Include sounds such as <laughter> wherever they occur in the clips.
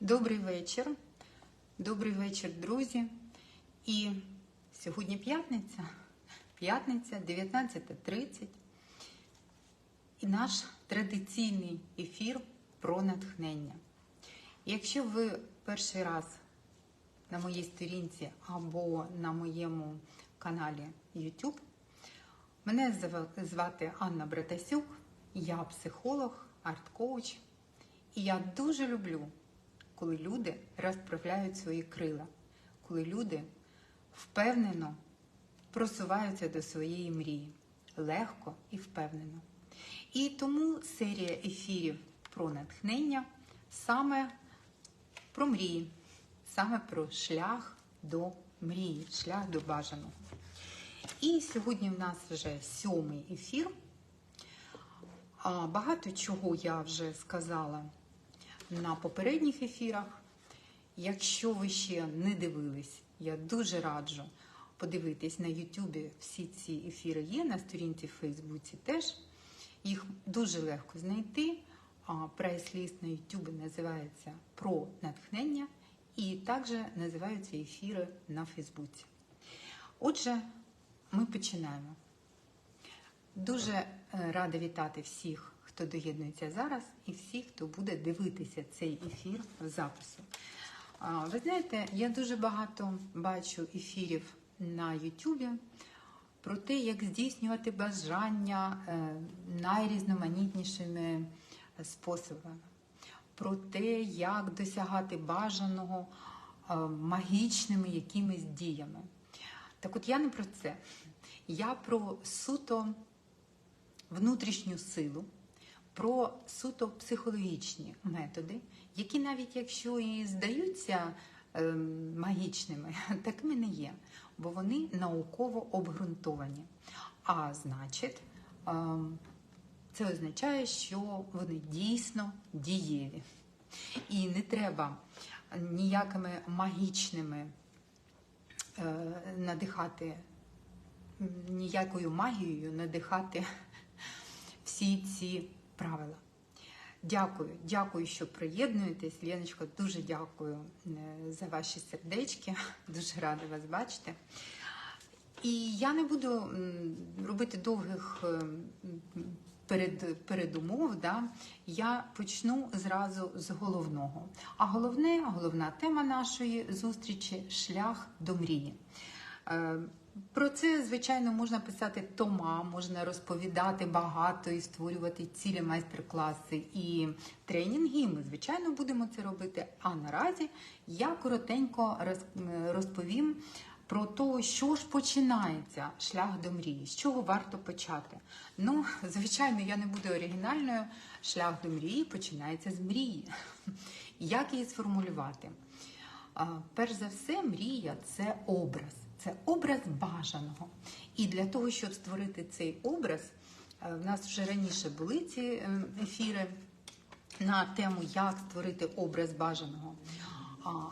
Добрий вечір. Добрий вечір, друзі. І сьогодні п'ятниця, п'ятниця, 19.30. І наш традиційний ефір про натхнення. Якщо ви перший раз на моїй сторінці або на моєму каналі YouTube, мене звати Анна Братасюк, я психолог, арт-коуч. І я дуже люблю, коли люди розправляють свої крила, коли люди впевнено просуваються до своєї мрії легко і впевнено. І тому серія ефірів про натхнення саме про мрії, саме про шлях до мрії, шлях до бажаного. І сьогодні в нас вже сьомий ефір. Багато чого я вже сказала на попередніх ефірах. Якщо ви ще не дивились, я дуже раджу подивитись на Ютубі. Всі ці ефіри є, на сторінці в Фейсбуці теж. Їх дуже легко знайти. Прайс-ліст на Ютубі називається Про натхнення, і також називаються ефіри на Фейсбуці. Отже, ми починаємо. Дуже е, рада вітати всіх, хто доєднується зараз, і всіх, хто буде дивитися цей ефір в запису. Ви знаєте, я дуже багато бачу ефірів на Ютубі про те, як здійснювати бажання е, найрізноманітнішими способами, про те, як досягати бажаного е, магічними якимись діями. Так от я не про це. Я про суто внутрішню силу, про суто психологічні методи, які навіть якщо і здаються ем, магічними, <laughs> такими не є, бо вони науково обґрунтовані. А значить, ем, це означає, що вони дійсно дієві. І не треба ніякими магічними е, надихати ніякою магією надихати <laughs> всі ці правила. Дякую, дякую, що приєднуєтесь. Леночко, дуже дякую е, за ваші сердечки. <laughs> Дуже рада вас бачити. І я не буду робити довгих е, перед, передумов. Да? Я почну зразу з головного. А головне, головна тема нашої зустрічі шлях до мрії. Про це, звичайно, можна писати тома, можна розповідати багато і створювати цілі майстер-класи і тренінги. Ми, звичайно, будемо це робити. А наразі я коротенько розповім про те, що ж починається шлях до мрії, з чого варто почати. Ну, звичайно, я не буду оригінальною. Шлях до мрії починається з мрії. Як її сформулювати? Перш за все, мрія це образ, це образ бажаного. І для того, щоб створити цей образ, е, в нас вже раніше були ці е, ефіри на тему, як створити образ бажаного.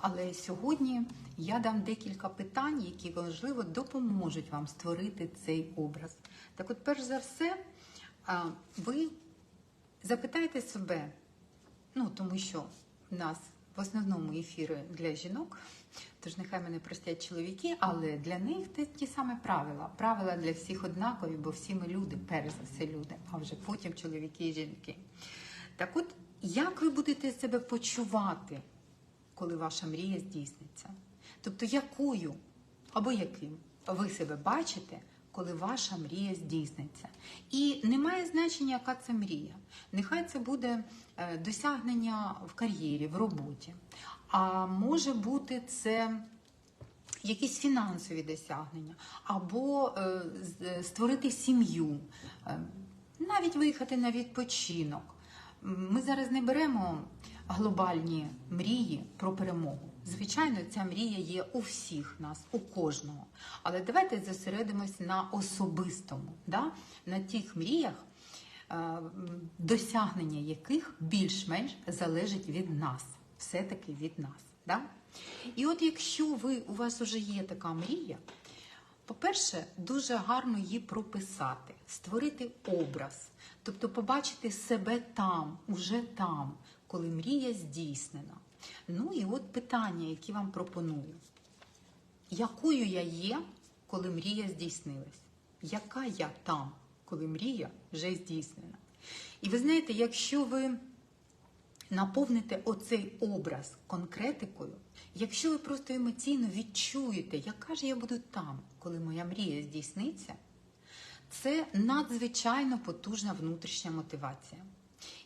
Але сьогодні я дам декілька питань, які важливо допоможуть вам створити цей образ. Так, от, перш за все, ви запитайте себе, Ну, тому що в нас в основному ефіри для жінок, тож нехай мене простять чоловіки, але для них те ті самі правила. Правила для всіх однакові, бо всі ми люди, перш за все люди, а вже потім чоловіки і жінки. Так от, як ви будете себе почувати, коли ваша мрія здійсниться? Тобто, якою або яким ви себе бачите, коли ваша мрія здійсниться. І немає значення, яка це мрія. Нехай це буде е, досягнення в кар'єрі, в роботі. А може бути це якісь фінансові досягнення, або е, створити сім'ю, е, навіть виїхати на відпочинок. Ми зараз не беремо глобальні мрії про перемогу. Звичайно, ця мрія є у всіх нас, у кожного. Але давайте зосередимось на особистому, да? на тих мріях, е, досягнення яких більш-менш залежить від нас, все-таки від нас. Да? І от якщо ви, у вас вже є така мрія, по-перше, дуже гарно її прописати, створити образ, тобто побачити себе там, уже там, коли мрія здійснена. Ну і от питання, які вам пропоную. Якою я є, коли мрія здійснилась? Яка я там, коли мрія вже здійснена? І ви знаєте, якщо ви наповните оцей образ конкретикою, якщо ви просто емоційно відчуєте, яка ж я буду там, коли моя мрія здійсниться, це надзвичайно потужна внутрішня мотивація.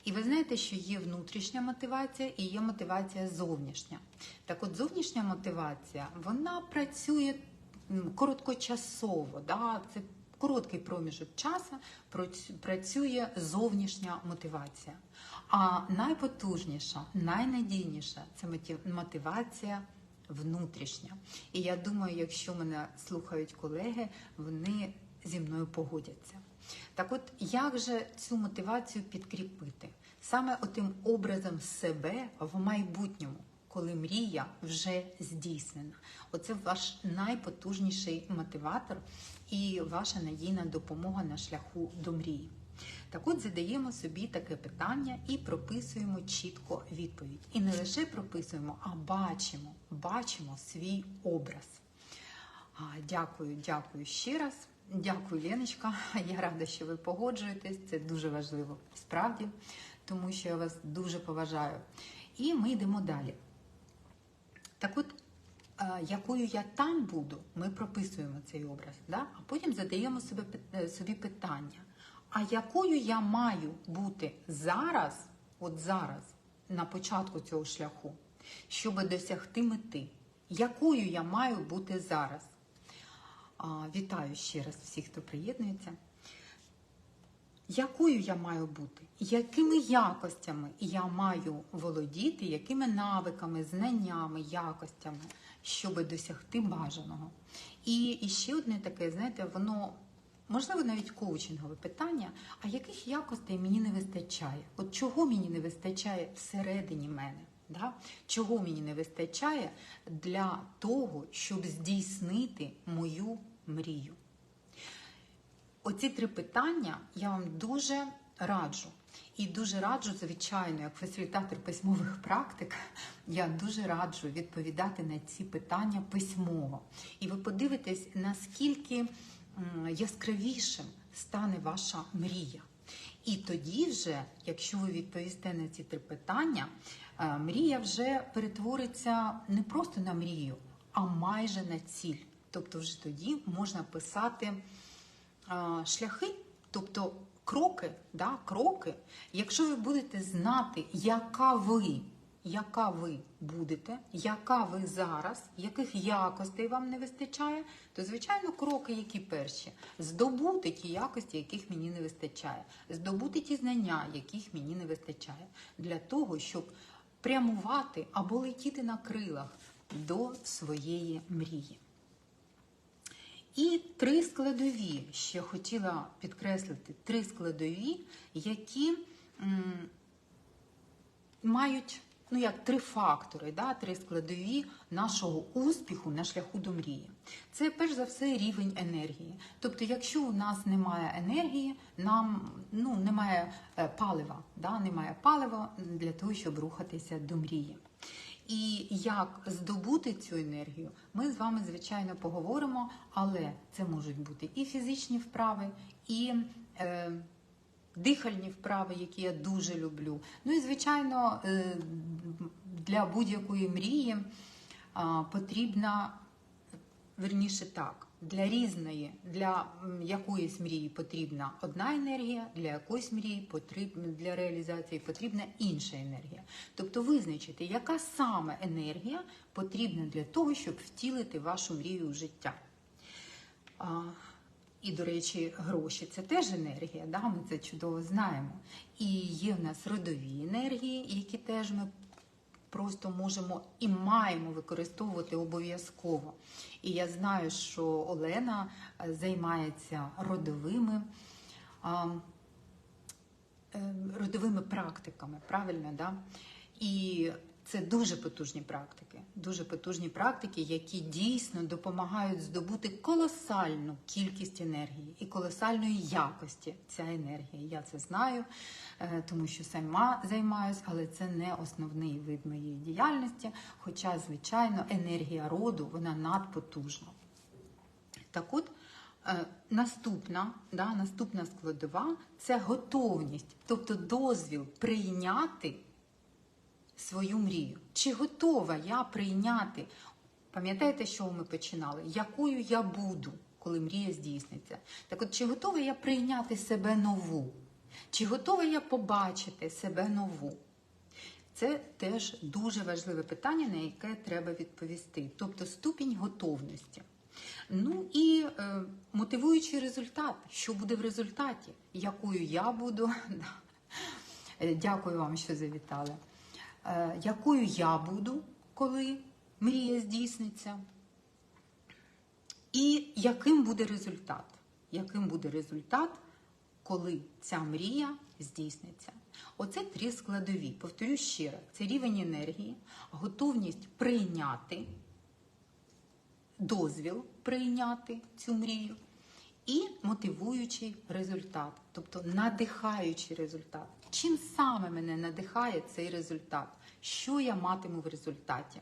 І ви знаєте, що є внутрішня мотивація і є мотивація зовнішня. Так от зовнішня мотивація, вона працює короткочасово, да? це короткий проміжок часу працює зовнішня мотивація. А найпотужніша, найнадійніша це мотивація внутрішня. І я думаю, якщо мене слухають колеги, вони зі мною погодяться. Так от, як же цю мотивацію підкріпити? Саме отим образом себе в майбутньому, коли мрія вже здійснена. Оце ваш найпотужніший мотиватор і ваша надійна допомога на шляху до мрії. Так от задаємо собі таке питання і прописуємо чітко відповідь. І не лише прописуємо, а бачимо, бачимо свій образ. Дякую, дякую ще раз. Дякую, Леночка. Я рада, що ви погоджуєтесь. Це дуже важливо справді, тому що я вас дуже поважаю. І ми йдемо далі. Так от, якою я там буду, ми прописуємо цей образ, да? а потім задаємо е, собі питання: а якою я маю бути зараз, от зараз, на початку цього шляху, щоб досягти мети? Якою я маю бути зараз? Вітаю ще раз всіх, хто приєднується. Якою я маю бути? Якими якостями я маю володіти, якими навиками, знаннями, якостями, щоб досягти бажаного? І, і ще одне таке, знаєте, воно можливо навіть коучингове питання: а яких якостей мені не вистачає? От чого мені не вистачає всередині мене? Да? Чого мені не вистачає для того, щоб здійснити мою мрію? Оці три питання я вам дуже раджу. І дуже раджу, звичайно, як фасилітатор письмових практик, я дуже раджу відповідати на ці питання письмово. І ви подивитесь, наскільки яскравішим стане ваша мрія. І тоді, вже, якщо ви відповісте на ці три питання, е, мрія вже перетвориться не просто на мрію, а майже на ціль. Тобто, вже тоді можна писати шляхи, тобто кроки, да, кроки, якщо ви будете знати, яка ви, яка ви будете, яка ви зараз, яких якостей вам не вистачає, то звичайно кроки, які перші, здобути ті якості, яких мені не вистачає, здобути ті знання, яких мені не вистачає, для того, щоб прямувати або летіти на крилах до своєї мрії. І три складові, ще хотіла підкреслити, три складові, які м, мають ну як три фактори, да, три складові нашого успіху на шляху до мрії. Це перш за все рівень енергії. Тобто, якщо у нас немає енергії, нам ну, немає е, палива, да, немає палива для того, щоб рухатися до мрії. І як здобути цю енергію, ми з вами, звичайно, поговоримо, але це можуть бути і фізичні вправи, і е, дихальні вправи, які я дуже люблю. Ну і, звичайно, е, для будь-якої мрії е, потрібна, верніше так, для різної, для якоїсь мрії потрібна одна енергія, для якоїсь мрії потрібна для реалізації потрібна інша енергія. Тобто визначити, яка саме енергія потрібна для того, щоб втілити вашу мрію в життя. А, і, до речі, гроші це теж енергія, да? ми це чудово знаємо. І є в нас родові енергії, які теж ми просто можемо і маємо використовувати обов'язково. І я знаю, що Олена е, займається родовими. е, Родовими практиками, правильно, да? І Це дуже потужні практики, дуже потужні практики, які дійсно допомагають здобути колосальну кількість енергії і колосальної якості ця енергія. Я це знаю, е, тому що сама займаюся, але це не основний вид моєї діяльності. Хоча, звичайно, енергія роду вона надпотужна. Так от, е, наступна, да, наступна складова це готовність, тобто дозвіл прийняти свою мрію. Чи готова я прийняти? Пам'ятаєте, що ми починали? Якою я буду, коли мрія здійсниться? Так от, чи готова я прийняти себе нову? Чи готова я побачити себе нову? Це теж дуже важливе питання, на яке треба відповісти. Тобто ступінь готовності. Ну і е, мотивуючий результат, що буде в результаті, якою я буду. <laughs> Е, Дякую вам, що завітали. Е, якою я буду, коли мрія здійсниться, і яким буде результат? Яким буде результат, коли ця мрія здійсниться? Оце три складові. Повторю раз: це рівень енергії, готовність прийняти, дозвіл прийняти цю мрію. І мотивуючий результат, тобто надихаючий результат. Чим саме мене надихає цей результат? Що я матиму в результаті?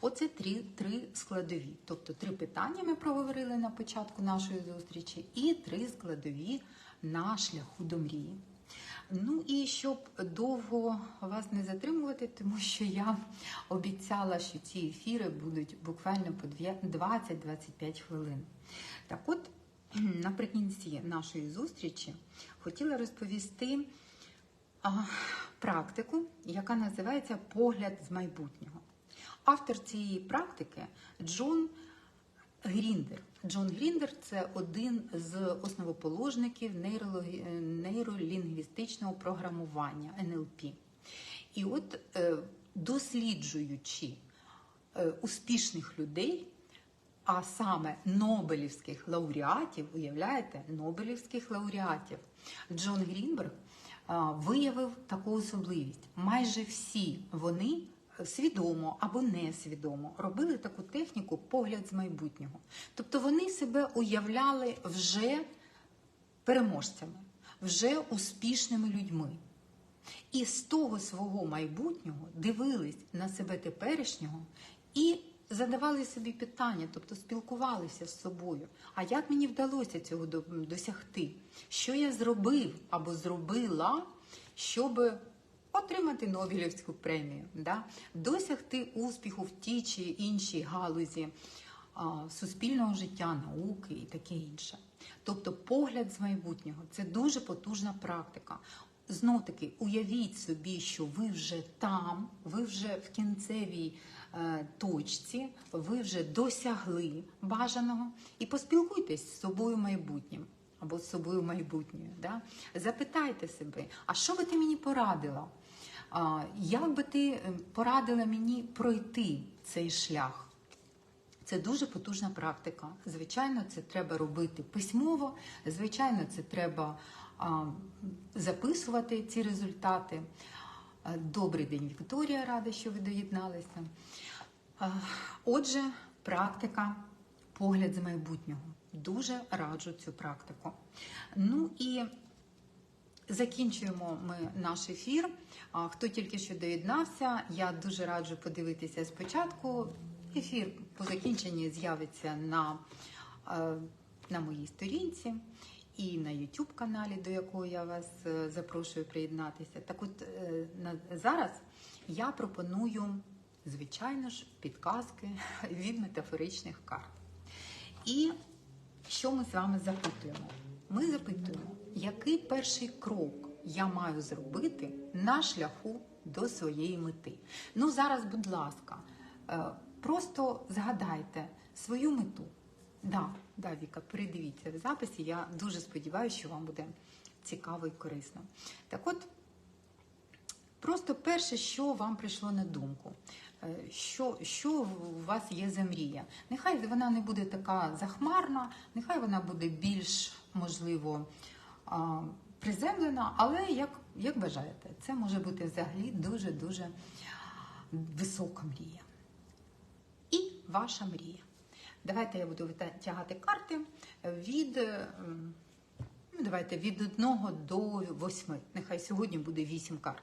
Оце три, три складові. Тобто три питання ми проговорили на початку нашої зустрічі, і три складові на шляху до мрії. Ну і щоб довго вас не затримувати, тому що я обіцяла, що ці ефіри будуть буквально по 20-25 хвилин. Так от, наприкінці нашої зустрічі хотіла розповісти практику, яка називається Погляд з майбутнього. Автор цієї практики Джон Гріндер. Джон Гріндер це один з основоположників нейролінгвістичного програмування НЛП. І от е, досліджуючи е, успішних людей, а саме Нобелівських лауреатів, уявляєте, Нобелівських лауреатів, Джон Грінберг виявив таку особливість. Майже всі вони свідомо або несвідомо робили таку техніку погляд з майбутнього. Тобто вони себе уявляли вже переможцями, вже успішними людьми. І з того свого майбутнього дивились на себе теперішнього і задавали собі питання, тобто спілкувалися з собою. А як мені вдалося цього досягти? Що я зробив або зробила, щоб отримати Нобелівську премію, да? досягти успіху в тій чи іншій галузі а, суспільного життя, науки і таке інше. Тобто погляд з майбутнього це дуже потужна практика. Знов таки, уявіть собі, що ви вже там, ви вже в кінцевій е, точці, ви вже досягли бажаного і поспілкуйтесь з собою майбутнім або з собою майбутньою. Да? Запитайте себе, а що би ти мені порадила? А, як би ти е, порадила мені пройти цей шлях? Це дуже потужна практика. Звичайно, це треба робити письмово. Звичайно, це треба записувати ці результати. Добрий день, Вікторія, рада, що ви доєдналися. Отже, практика погляд з майбутнього. Дуже раджу цю практику. Ну і Закінчуємо ми наш ефір. Хто тільки що доєднався, я дуже раджу подивитися спочатку. Ефір по закінченні з'явиться на, на моїй сторінці і на YouTube каналі, до якого я вас е, запрошую приєднатися. Так от е, зараз я пропоную, звичайно ж, підказки <laughs> від метафоричних карт. І що ми з вами запитуємо? Ми запитуємо, який перший крок я маю зробити на шляху до своєї мети. Ну, зараз, будь ласка, е, просто згадайте свою мету. Да, да, Віка, передивіться в записі. Я дуже сподіваюся, що вам буде цікаво і корисно. Так от, Просто перше, що вам прийшло на думку, Е, що, що у вас є за мрія. Нехай вона не буде така захмарна, нехай вона буде більш, можливо, приземлена, але як, як бажаєте, це може бути взагалі дуже-дуже висока мрія. І ваша мрія. Давайте я буду витягати карти від, е, ну, давайте, від 1 до 8. Нехай сьогодні буде 8 карт.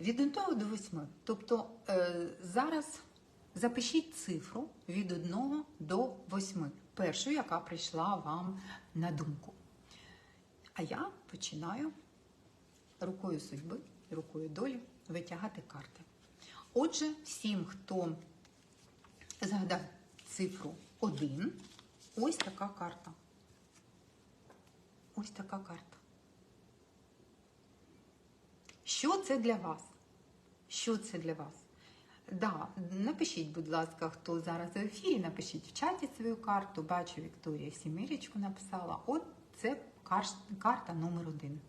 Від 1 до 8. Тобто е, зараз запишіть цифру від 1 до 8. Першу, яка прийшла вам на думку. А я починаю рукою судьби, рукою долі витягати карти. Отже, всім, хто згадав цифру 1, ось така карта. Ось така карта. Що це для вас? Що це для вас? Да, напишіть, будь ласка, хто зараз в ефірі, напишіть в чаті свою карту. Бачу, Вікторія Сімирічку написала. От це карта номер один.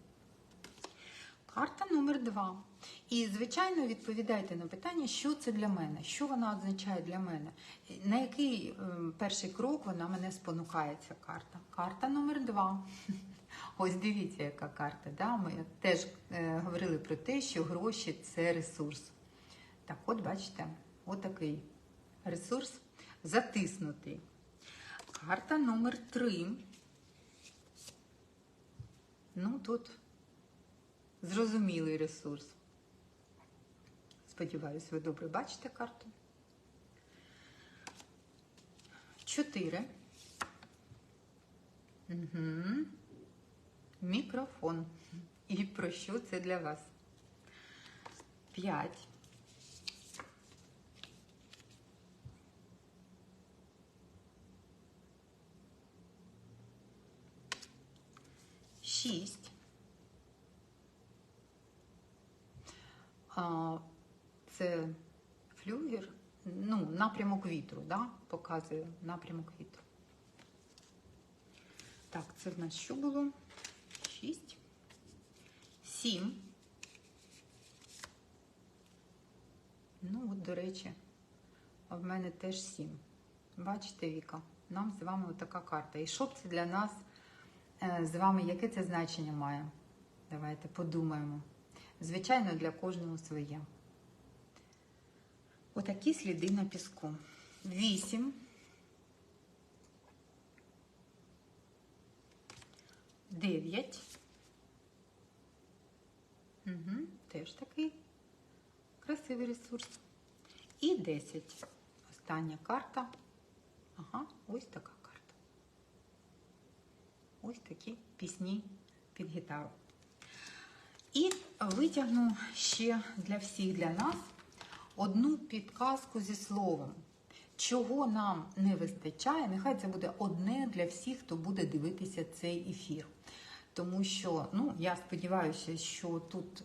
Карта номер два. І, звичайно, відповідайте на питання, що це для мене, що вона означає для мене, на який ем, перший крок вона мене спонукає, ця карта. Карта номер два. <laughs> Ось дивіться, яка карта. Да? Ми теж е, говорили про те, що гроші це ресурс. Так, от бачите, отакий ресурс затиснутий. Карта номер три. Ну, тут зрозумілий ресурс. Сподіваюсь, ви добре бачите карту. Чотири. Угу. Мікрофон. І про що це для вас? П'ять. Шість. Це флюгер, ну, напрямок вітру, да? показує напрямок вітру. Так, це в нас що було? Шість. Сім. Ну, от, до речі, в мене теж сім. Бачите, Віка, нам з вами отака карта. І що б це для нас е, з вами, яке це значення має? Давайте подумаємо. Звичайно, для кожного своє. Отакі сліди на піску. Вісім. Дев'ять. Угу, теж такий красивий ресурс. І 10. Остання карта. Ага, ось така карта. Ось такі пісні під гітару. І витягну ще для всіх для нас одну підказку зі словом. Чого нам не вистачає, нехай це буде одне для всіх, хто буде дивитися цей ефір. Тому що, ну, я сподіваюся, що тут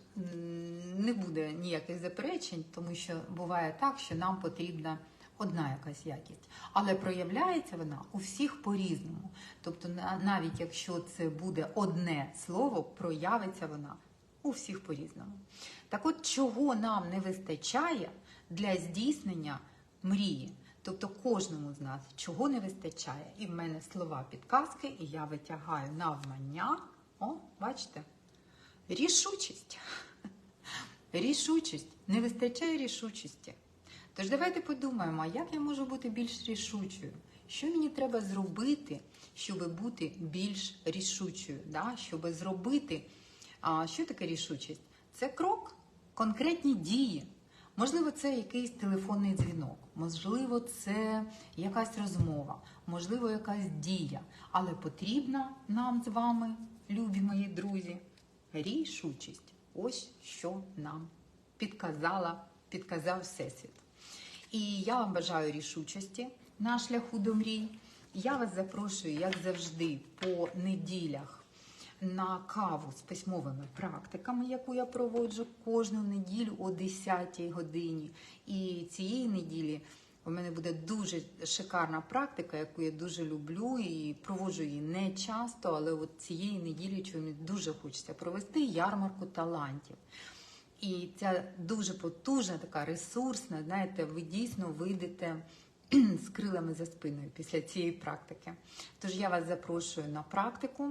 не буде ніяких заперечень, тому що буває так, що нам потрібна одна якась якість. Але проявляється вона у всіх по-різному. Тобто, на- навіть якщо це буде одне слово, проявиться вона у всіх по-різному. Так от, чого нам не вистачає для здійснення мрії? Тобто кожному з нас чого не вистачає. І в мене слова підказки, і я витягаю навмання. О, бачите? Рішучість. <laughs> Рішучість. Не вистачає рішучості. Тож давайте подумаємо, як я можу бути більш рішучою? Що мені треба зробити, щоб бути більш рішучою? Да? Щоб зробити, а, що таке рішучість? Це крок, конкретні дії. Можливо, це якийсь телефонний дзвінок, можливо, це якась розмова, можливо, якась дія. Але потрібна нам з вами, любі мої друзі, рішучість. Ось що нам підказала, підказав Всесвіт. І я вам бажаю рішучості на шляху до мрій. Я вас запрошую, як завжди, по неділях на каву з письмовими практиками, яку я проводжу кожну неділю о 10-й годині. І цієї неділі у мене буде дуже шикарна практика, яку я дуже люблю і проводжу її не часто, але от цієї неділі чого мені дуже хочеться провести ярмарку талантів. І ця дуже потужна, така ресурсна, знаєте, ви дійсно вийдете з крилами за спиною після цієї практики. Тож я вас запрошую на практику.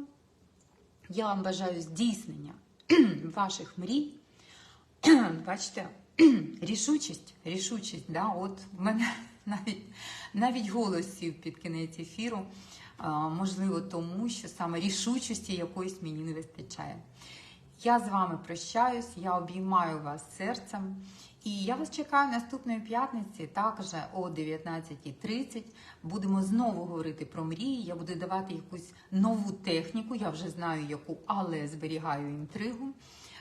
Я вам бажаю здійснення <clears throat> ваших мрій, <clears throat> бачите, <clears throat> рішучість, рішучість, да, от в мене <laughs> навіть, навіть голосів під кінець ефіру, можливо, тому що саме рішучості якоїсь мені не вистачає. Я з вами прощаюсь, я обіймаю вас серцем. І я вас чекаю наступної п'ятниці, також о 19.30. Будемо знову говорити про мрії. Я буду давати якусь нову техніку. Я вже знаю яку, але зберігаю інтригу.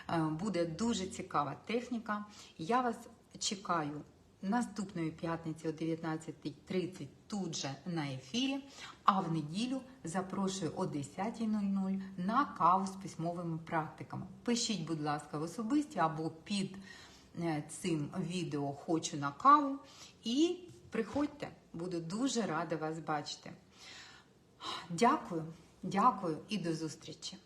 Е, Буде дуже цікава техніка. Я вас чекаю наступної п'ятниці о 19.30 тут же на ефірі. А в неділю запрошую о 10.00 на каву з письмовими практиками. Пишіть, будь ласка, в особисті або під е, цим відео хочу на каву. І приходьте, буду дуже рада вас бачити. Дякую, дякую і до зустрічі!